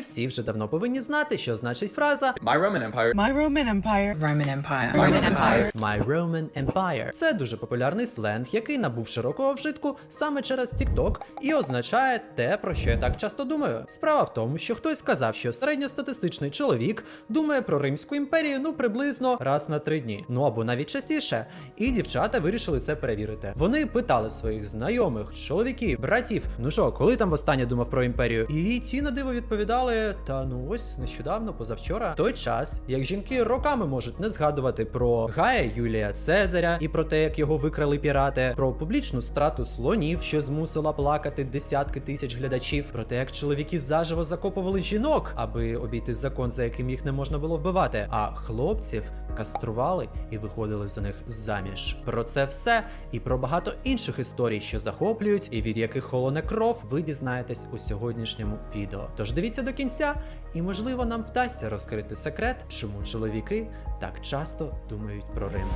Всі вже давно повинні знати, що значить фраза My Roman Empire. My Roman Empire. Roman Empire. Roman Empire. My Roman Empire. Це дуже популярний сленг, який набув широкого вжитку саме через TikTok і означає те, про що я так часто думаю. Справа в тому, що хтось сказав, що середньостатистичний чоловік думає про Римську імперію ну приблизно раз на три дні, ну або навіть частіше. І дівчата вирішили це перевірити. Вони питали своїх знайомих, чоловіків, братів, ну що, коли там востаннє думав про імперію? І ті на диво відповідали: та ну ось нещодавно, позавчора, той час, як жінки роками можуть не згадувати про Гая Юлія Цезаря і про те, як його викрали пірати, про публічну страту слонів, що змусила плакати десятки тисяч глядачів, про те, як чоловіки заживо закопували жінок, аби обійти закон, за яким їх не можна було вбивати, а хлопців кастрували і виходили за них заміж. Про це все і про багато інших історій, що захоплюють, і від яких холоне кров, ви дізнаєтесь у сьогоднішньому відео. Тож дивіться до кінця, і можливо нам вдасться розкрити секрет, чому чоловіки так часто думають про Рим.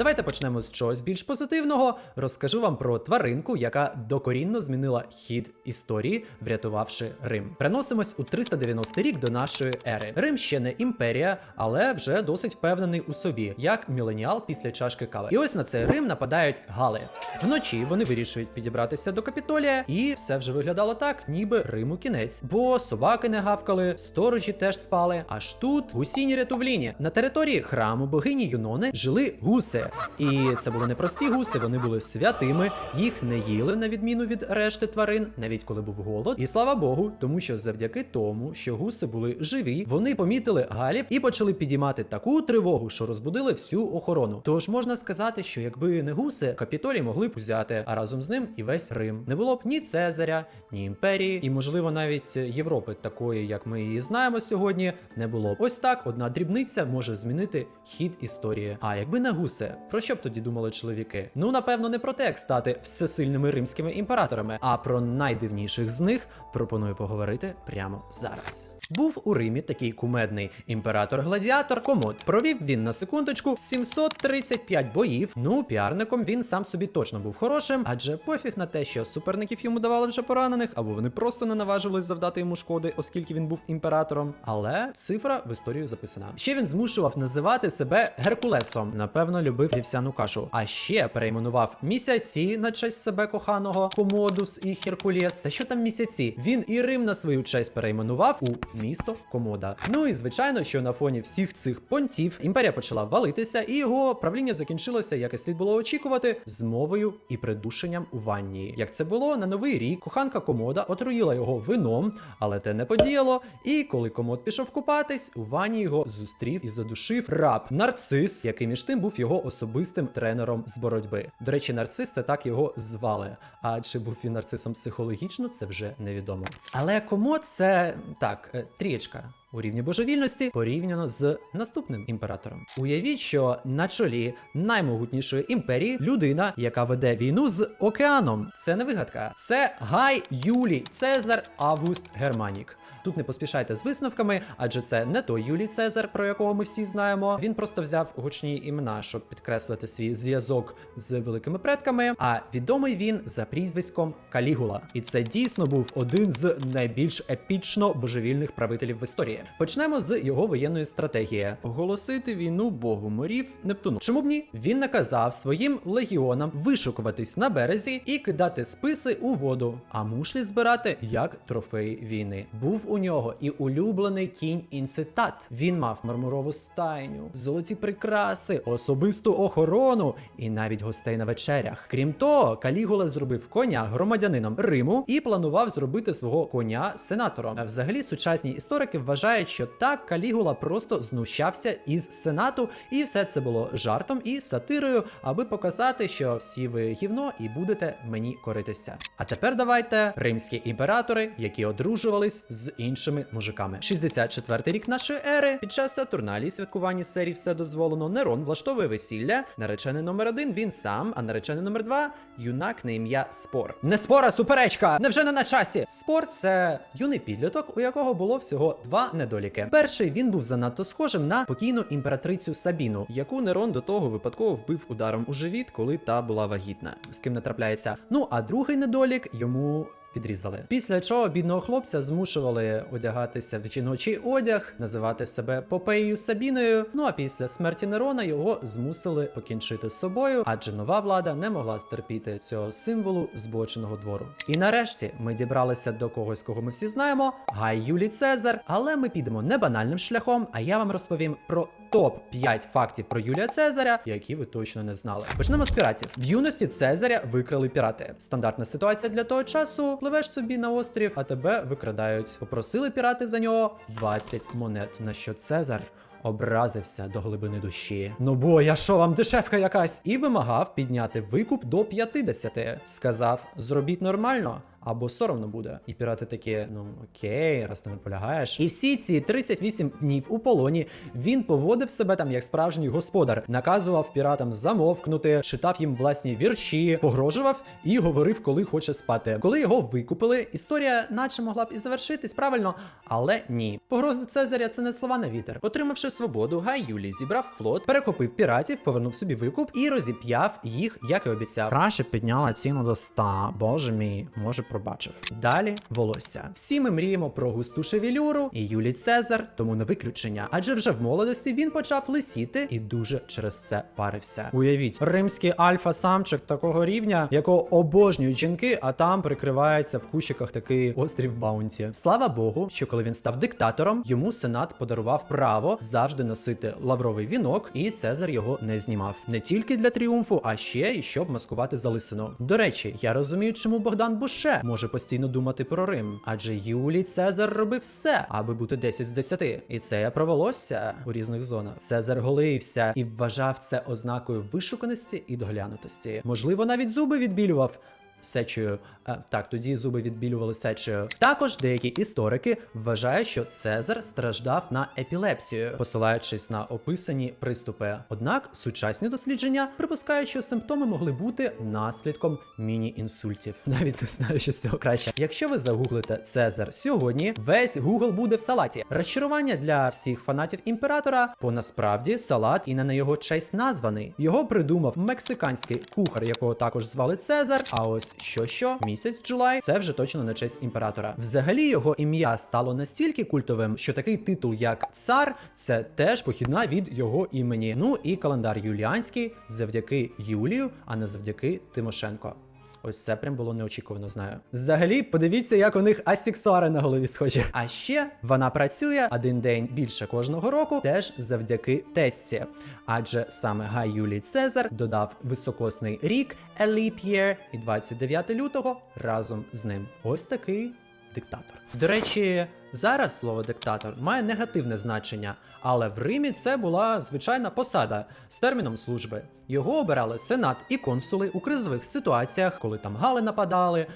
Давайте почнемо з чогось більш позитивного. Розкажу вам про тваринку, яка докорінно змінила хід історії, врятувавши Рим. Переносимось у 390 рік до нашої ери. Рим ще не імперія, але вже досить впевнений у собі, як міленіал після чашки кави. І ось на цей Рим нападають гали. Вночі вони вирішують підібратися до капітолія, і все вже виглядало так, ніби Риму кінець. Бо собаки не гавкали, сторожі теж спали. Аж тут гусіні рятувліні. На території храму богині Юнони жили гуси. І це були не прості гуси, вони були святими, їх не їли на відміну від решти тварин, навіть коли був голод. І слава Богу, тому що завдяки тому, що гуси були живі, вони помітили галів і почали підіймати таку тривогу, що розбудили всю охорону. Тож можна сказати, що якби не гуси, капітолій могли б взяти, а разом з ним і весь Рим. Не було б ні Цезаря, ні імперії, і можливо навіть Європи, такої, як ми її знаємо сьогодні, не було б. Ось так одна дрібниця може змінити хід історії. А якби не гуси, про що б тоді думали чоловіки? Ну напевно, не про те, як стати всесильними римськими імператорами, а про найдивніших з них пропоную поговорити прямо зараз. Був у Римі такий кумедний імператор-гладіатор Комод. Провів він на секундочку 735 боїв. Ну, піарником він сам собі точно був хорошим, адже пофіг на те, що суперників йому давали вже поранених, або вони просто не наважились завдати йому шкоди, оскільки він був імператором. Але цифра в історію записана. Ще він змушував називати себе Геркулесом. Напевно, любив вівсяну кашу. А ще перейменував місяці на честь себе коханого Комодус і Геркулес. Що там місяці? Він і Рим на свою честь перейменував у місто Комода. Ну і звичайно, що на фоні всіх цих понтів імперія почала валитися, і його правління закінчилося, як і слід було очікувати, змовою і придушенням у ванні. Як це було на новий рік, коханка Комода отруїла його вином, але те не подіяло. І коли комод пішов купатись, у ванні його зустрів і задушив раб нарцис, який між тим був його особистим тренером з боротьби. До речі, нарцис це так його звали. А чи був він нарцисом психологічно, це вже невідомо. Але комод це так, е, трієчка. У рівні божевільності порівняно з наступним імператором. Уявіть, що на чолі наймогутнішої імперії людина, яка веде війну з океаном. Це не вигадка, це Гай Юлій Цезар Август Германік. Тут не поспішайте з висновками, адже це не той Юлій Цезар, про якого ми всі знаємо. Він просто взяв гучні імена, щоб підкреслити свій зв'язок з великими предками. А відомий він за прізвиськом Калігула. І це дійсно був один з найбільш епічно божевільних правителів в історії. Почнемо з його воєнної стратегії: оголосити війну богу морів Нептуну. Чому б ні? Він наказав своїм легіонам вишукуватись на березі і кидати списи у воду, а мушлі збирати як трофей війни. Був у нього і улюблений кінь інцитат. Він мав мармурову стайню, золоті прикраси, особисту охорону і навіть гостей на вечерях. Крім того, Калігула зробив коня громадянином Риму і планував зробити свого коня сенатором. Взагалі сучасні історики вважають, що так Калігула просто знущався із сенату, і все це було жартом і сатирою, аби показати, що всі ви гівно і будете мені коритися. А тепер давайте римські імператори, які одружувались з іншими мужиками. 64 рік нашої ери. Під час Сатурналії святкування серії все дозволено. Нерон влаштовує весілля. Наречений номер один він сам, а наречений номер два юнак на ім'я Спор. Не спора, суперечка! Невже не на часі? Спор це юний підліток, у якого було всього два недоліки. Перший він був занадто схожим на покійну імператрицю Сабіну, яку Нерон до того випадково вбив ударом у живіт, коли та була вагітна. З ким не трапляється. Ну а другий недолік йому. Відрізали. Після чого бідного хлопця змушували одягатися в жіночий одяг, називати себе Попеєю Сабіною. Ну а після смерті Нерона його змусили покінчити з собою, адже нова влада не могла стерпіти цього символу збоченого двору. І нарешті ми дібралися до когось, кого ми всі знаємо, Гай Юлій Цезар. Але ми підемо не банальним шляхом, а я вам розповім про топ 5 фактів про Юлія Цезаря, які ви точно не знали. Почнемо з піратів. В юності Цезаря викрали пірати. Стандартна ситуація для того часу: пливеш собі на острів, а тебе викрадають. Попросили пірати за нього 20 монет. На що Цезар? Образився до глибини душі. Ну бо я що вам дешевка якась? І вимагав підняти викуп до 50. Сказав: зробіть нормально. Або соромно буде. І пірати такі, ну окей, раз ти не полягаєш. І всі ці 38 днів у полоні він поводив себе там як справжній господар, наказував піратам замовкнути, читав їм власні вірші, погрожував і говорив, коли хоче спати. Коли його викупили, історія наче могла б і завершитись правильно, але ні. Погрози Цезаря це не слова на вітер. Отримавши свободу, Гай Юлій зібрав флот, перехопив піратів, повернув собі викуп і розіп'яв їх, як і обіцяв. Краще підняла ціну до 100, боже мій, може пробачив. Далі волосся. Всі ми мріємо про густу шевелюру, і Юлій Цезар тому не виключення. Адже вже в молодості він почав лисіти і дуже через це парився. Уявіть, римський альфа-самчик такого рівня, якого обожнюють жінки, а там прикривається в кущиках такий острів Баунті. Слава Богу, що коли він став диктатором, йому сенат подарував право завжди носити лавровий вінок, і Цезар його не знімав. Не тільки для тріумфу, а ще й щоб маскувати залисину. До речі, я розумію, чому Богдан Буше може постійно думати про Рим, адже Юлій Цезар робив все, аби бути 10 з 10. І це провелося у різних зонах. Цезар голився і вважав це ознакою вишуканості і доглянутості. Можливо, навіть зуби відбілював. Сечею, так, тоді зуби відбілювали сечею. Також деякі історики вважають, що Цезар страждав на епілепсію, посилаючись на описані приступи. Однак сучасні дослідження припускають, що симптоми могли бути наслідком міні-інсультів. Навіть не знаю, що з цього краще. Якщо ви загуглите Цезар сьогодні, весь Google буде в салаті. Розчарування для всіх фанатів імператора, бо насправді салат і не на його честь названий. Його придумав мексиканський кухар, якого також звали Цезар. А ось що що місяць Джулай це вже точно на честь імператора. Взагалі його ім'я стало настільки культовим, що такий титул, як цар, це теж похідна від його імені. Ну і календар юліанський завдяки Юлію, а не завдяки Тимошенко. Ось це прям було неочікувано, знаю. Взагалі, подивіться, як у них асіксуари на голові схожі. А ще вона працює один день більше кожного року, теж завдяки тестці. Адже саме Гай Юлій Цезар додав високосний рік a leap year і 29 лютого разом з ним. Ось такий диктатор. До речі, зараз слово диктатор має негативне значення, але в Римі це була звичайна посада з терміном служби. Його обирали сенат і консули у кризових ситуаціях, коли там гали нападали.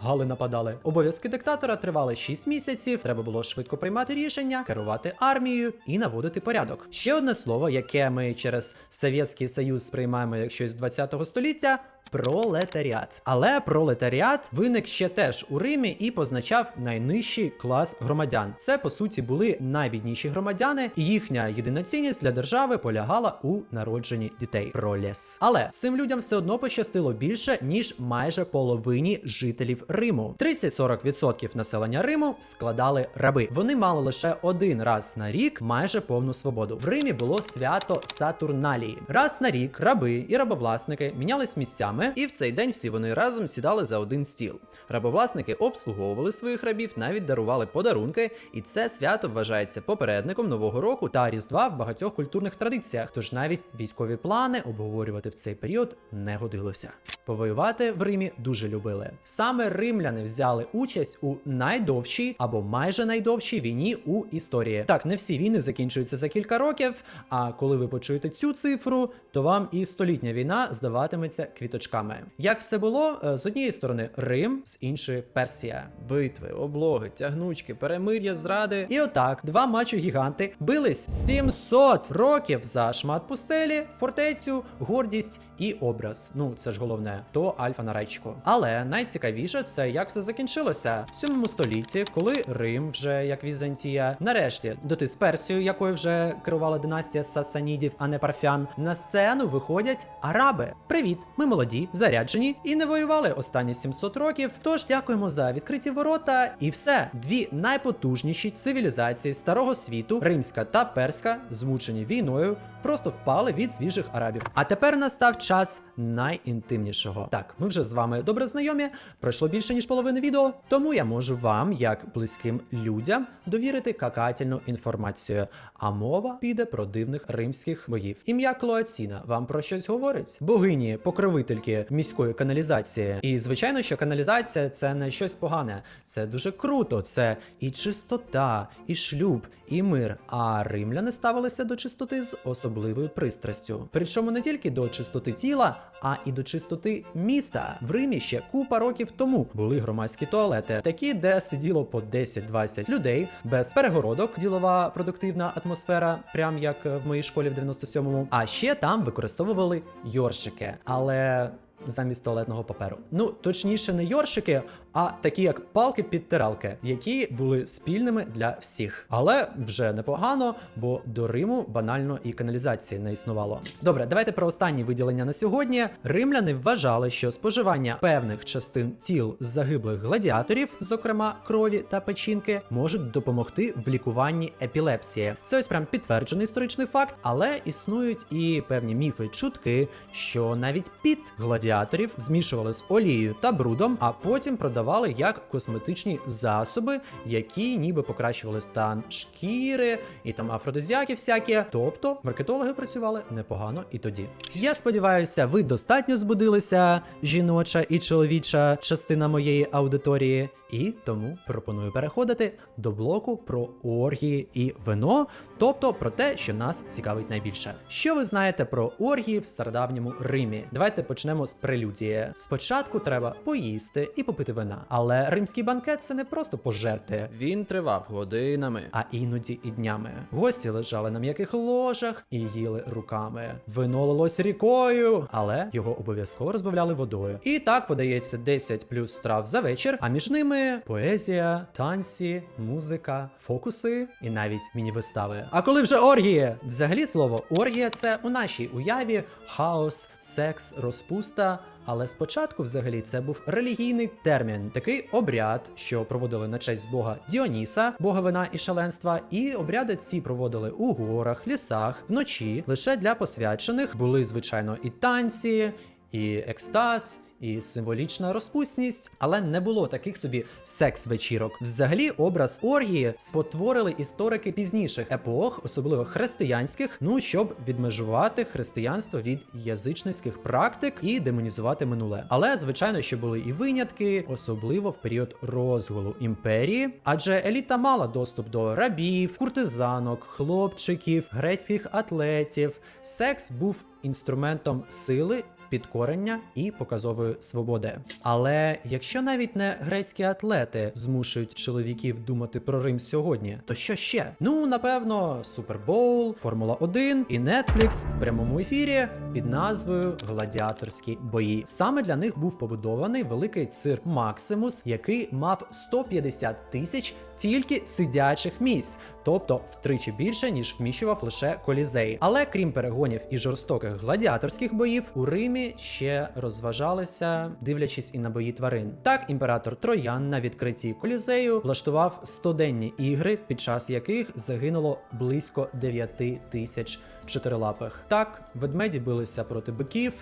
Гали нападали. Обов'язки диктатора тривали 6 місяців. Треба було швидко приймати рішення, керувати армією і наводити порядок. Ще одне слово, яке ми через Совєтський Союз сприймаємо як щось 20-го століття. Пролетаріат. Але пролетаріат виник ще теж у Римі і позначав найнижчий клас громадян. Це по суті були найбідніші громадяни, і їхня єдина цінність для держави полягала у народженні дітей. Пролєс. Але цим людям все одно пощастило більше ніж майже половині жителів Риму. 30-40% населення Риму складали раби. Вони мали лише один раз на рік майже повну свободу. В Римі було свято Сатурналії. Раз на рік раби і рабовласники мінялись місцями, і в цей день всі вони разом сідали за один стіл. Рабовласники обслуговували своїх рабів, навіть дарували подарунки, і це свято вважається попередником нового року та різдва в багатьох культурних традиціях. Тож навіть військові плани обговорювати в цей період не годилося. Повоювати в Римі дуже любили. Саме римляни взяли участь у найдовшій або майже найдовшій війні у історії. Так, не всі війни закінчуються за кілька років. А коли ви почуєте цю цифру, то вам і столітня війна здаватиметься квіточкою. Діточками. Як все було, Е, з однієї сторони Рим, з іншої Персія. Битви, облоги, тягнучки, перемир'я, зради. І отак два мачо гіганти бились 700 років за шмат пустелі, фортецю, гордість і образ. Ну це ж головне, то альфа на речку. Але найцікавіше це як все закінчилося в 7 столітті, коли Рим, вже як Візантія, нарешті доти з Персією, якою вже керувала династія Сасанідів, а не парфян, на сцену виходять араби. Привіт, ми молоді, заряджені і не воювали останні 700 років. Тож дякуємо за відкриті ворота. І все, дві найпотужніші цивілізації старого світу, римська та перська, змучені війною, просто впали від свіжих арабів. А тепер настав час найінтимнішого. Так, ми вже з вами добре знайомі. Пройшло більше ніж половини відео, тому я можу вам, як близьким людям, довірити какательну інформацію. А мова піде про дивних римських боїв. Ім'я Клоаціна вам про щось говорить? Богині, покровительки міської каналізації. І звичайно, що каналізація це не щось погане. Це дуже круто. Це і чистота, і шлюб, і мир. А римляни ставилися до чистоти з особливою пристрастю. Причому не тільки до чистоти тіла, а і до чистоти міста. В Римі ще купа років тому були громадські туалети, такі, де сиділо по 10-20 людей, без перегородок, ділова продуктивна атмосфера, прям як в моїй школі в 97-му. А ще там використовували йоршики. Але замість туалетного паперу. Ну, точніше, не йоршики, а такі як палки-підтиралки, які були спільними для всіх. Але вже непогано, бо до Риму банально і каналізації не існувало. Добре, давайте про останні виділення на сьогодні. Римляни вважали, що споживання певних частин тіл загиблих гладіаторів, зокрема крові та печінки, можуть допомогти в лікуванні епілепсії. Це ось прям підтверджений історичний факт, але існують і певні міфи, чутки, що навіть під гладіаторів змішували з олією та брудом, а потім продавали як косметичні засоби, які ніби покращували стан шкіри і там афродизіаки всякі. Тобто маркетологи працювали непогано і тоді. Я сподіваюся, ви достатньо збудилися, жіноча і чоловіча частина моєї аудиторії. І тому пропоную переходити до блоку про оргії і вино, тобто про те, що нас цікавить найбільше. Що ви знаєте про оргії в стародавньому Римі? Давайте почнемо з прелюдії. Спочатку треба поїсти і попити вина, але римський банкет це не просто пожерти. Він тривав годинами, а іноді і днями. Гості лежали на м'яких ложах і їли руками. Вино лилось рікою, але його обов'язково розбавляли водою. І так подається 10 плюс страв за вечір, а між ними поезія, танці, музика, фокуси і навіть міні-вистави. А коли вже оргії? Взагалі слово оргія це у нашій уяві хаос, секс, розпуста. Але спочатку, взагалі, це був релігійний термін, такий обряд, що проводили на честь бога Діоніса, бога вина і шаленства. І обряди ці проводили у горах, лісах, вночі. Лише для посвячених були, звичайно, і танці, і екстаз, і символічна розпусність, але не було таких собі секс-вечірок. Взагалі, образ оргії спотворили історики пізніших епох, особливо християнських, ну щоб відмежувати християнство від язичницьких практик і демонізувати минуле. Але звичайно, що були і винятки, особливо в період розгулу імперії, адже еліта мала доступ до рабів, куртизанок, хлопчиків, грецьких атлетів. Секс був інструментом сили підкорення і показової свободи. Але якщо навіть не грецькі атлети змушують чоловіків думати про Рим сьогодні, то що ще? Ну напевно, Супербоул, Формула 1 і Netflix в прямому ефірі під назвою Гладіаторські бої. Саме для них був побудований великий цирк Максимус, який мав 150 тисяч тільки сидячих місць, тобто втричі більше ніж вміщував лише колізей. Але крім перегонів і жорстоких гладіаторських боїв, у Римі ще розважалися, дивлячись і на бої тварин. Так, імператор Троян на відкритті колізею влаштував 100-денні ігри, під час яких загинуло близько 9 тисяч чотирилапих. Так, ведмеді билися проти биків.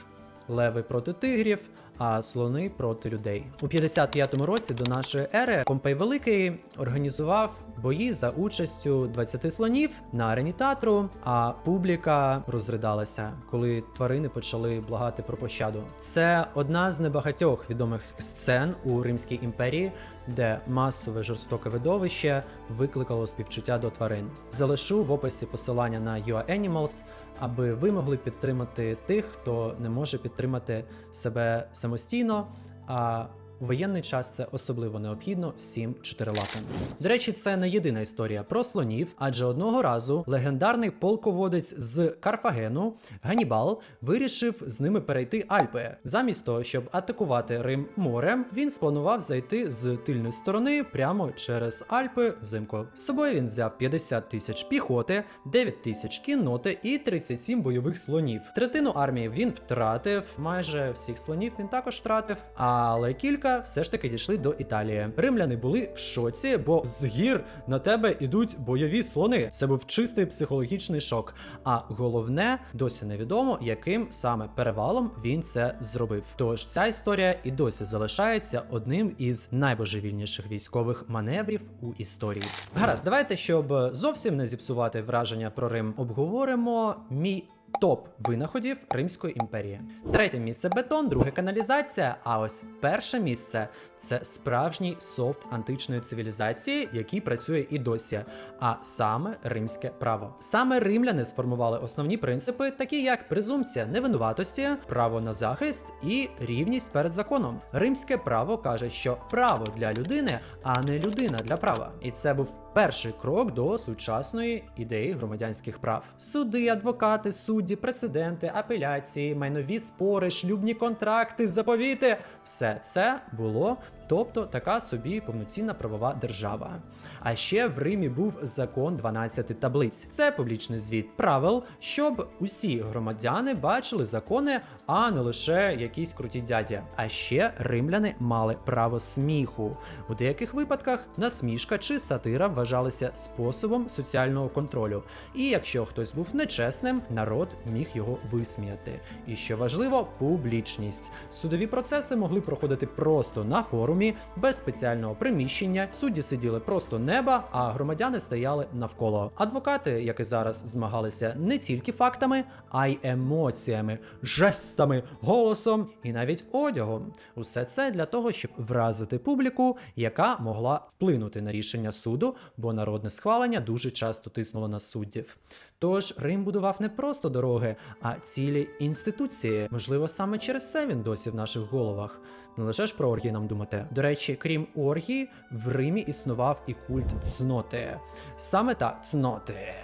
Леви проти тигрів, а слони проти людей. У 55-му році до нашої ери Помпей Великий організував бої за участю 20 слонів на арені театру, а публіка розридалася, коли тварини почали благати про пощаду. Це одна з небагатьох відомих сцен у Римській імперії, де масове жорстоке видовище викликало співчуття до тварин. Залишу в описі посилання на UAnimals, аби ви могли підтримати тих, хто не може підтримати себе самостійно. А у воєнний час це особливо необхідно всім чотирилапим. До речі, це не єдина історія про слонів, адже одного разу легендарний полководець з Карфагену Ганібал вирішив з ними перейти Альпи. Замість того, щоб атакувати Рим морем, він спланував зайти з тильної сторони прямо через Альпи взимку. З собою він взяв 50 тисяч піхоти, 9 тисяч кінноти і 37 бойових слонів. Третину армії він втратив, майже всіх слонів він також втратив, але кілька все ж таки дійшли до Італії. Римляни були в шоці, бо з гір на тебе ідуть бойові слони. Це був чистий психологічний шок. А головне, досі невідомо, яким саме перевалом він це зробив. Тож ця історія і досі залишається одним із найбожевільніших військових маневрів у історії. Гаразд, давайте, щоб зовсім не зіпсувати враження про Рим, обговоримо мій. Топ винаходів Римської імперії. Третє місце бетон, друге каналізація. А ось перше місце це справжній софт античної цивілізації, який працює і досі, а саме римське право. Саме римляни сформували основні принципи, такі як презумпція невинуватості, право на захист і рівність перед законом. Римське право каже, що право для людини, а не людина для права. І це був перший крок до сучасної ідеї громадянських прав. Суди, адвокати, судді, прецеденти, апеляції, майнові спори, шлюбні контракти, заповіти все це було. Тобто така собі повноцінна правова держава. А ще в Римі був закон 12 таблиць. Це публічний звіт правил, щоб усі громадяни бачили закони, а не лише якісь круті дяді. А ще римляни мали право сміху. У деяких випадках насмішка чи сатира вважалися способом соціального контролю. І якщо хтось був нечесним, народ міг його висміяти. І що важливо, публічність. Судові процеси могли проходити просто на форумі, без спеціального приміщення. Судді сиділи просто неба, а громадяни стояли навколо. Адвокати, як і зараз, змагалися не тільки фактами, а й емоціями, жестами, голосом і навіть одягом. Усе це для того, щоб вразити публіку, яка могла вплинути на рішення суду, бо народне схвалення дуже часто тиснуло на суддів. Тож Рим будував не просто дороги, а цілі інституції. Можливо, саме через це він досі в наших головах. Не лише ж про оргії нам думати. До речі, крім оргії, в Римі існував і культ цноти. Саме та цноти.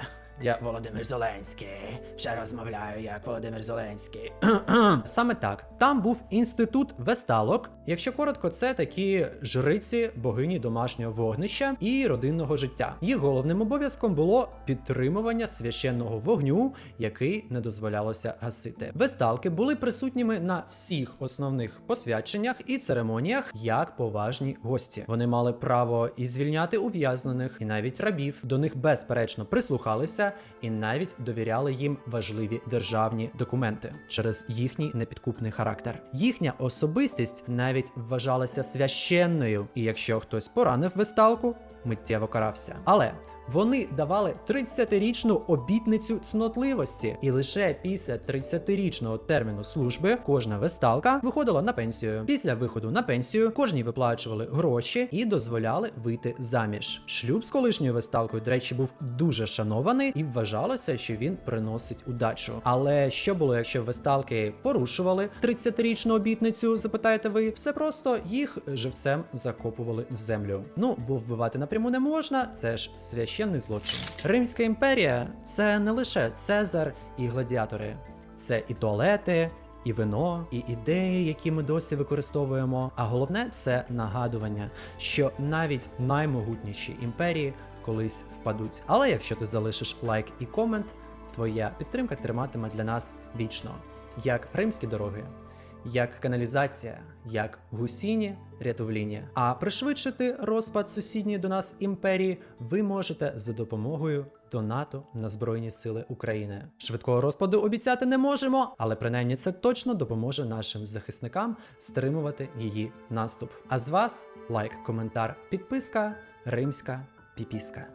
Я Володимир Зеленський. Ще розмовляю як Володимир Зеленський. Саме так. Там був інститут весталок. Якщо коротко, це такі жриці богині домашнього вогнища і родинного життя. Їх головним обов'язком було підтримування священного вогню, який не дозволялося гасити. Весталки були присутніми на всіх основних посвяченнях і церемоніях як поважні гості. Вони мали право і звільняти ув'язнених, і навіть рабів. До них безперечно прислухалися і навіть довіряли їм важливі державні документи через їхній непідкупний характер. Їхня особистість навіть вважалася священною, і якщо хтось поранив весталку, миттєво карався. Але вони давали 30-річну обітницю цнотливості, і лише після 30-річного терміну служби кожна весталка виходила на пенсію. Після виходу на пенсію кожній виплачували гроші і дозволяли вийти заміж. Шлюб з колишньою весталкою, до речі, був дуже шанований і вважалося, що він приносить удачу. Але що було, якщо весталки порушували 30-річну обітницю? Запитаєте ви, все просто їх живцем закопували в землю. Ну бо вбивати напряму не можна, це ж священний злочин. Римська імперія це не лише Цезар і гладіатори, це і туалети. І вино, і ідеї, які ми досі використовуємо. А головне це нагадування, що навіть наймогутніші імперії колись впадуть. Але якщо ти залишиш лайк і комент, твоя підтримка триматиме для нас вічно, як римські дороги, як каналізація, як гусіні рятовління. А пришвидшити розпад сусідньої до нас імперії ви можете за допомогою донату на Збройні Сили України. Швидкого розпаду обіцяти не можемо, але принаймні це точно допоможе нашим захисникам стримувати її наступ. А з вас лайк, коментар, підписка, римська піпіска.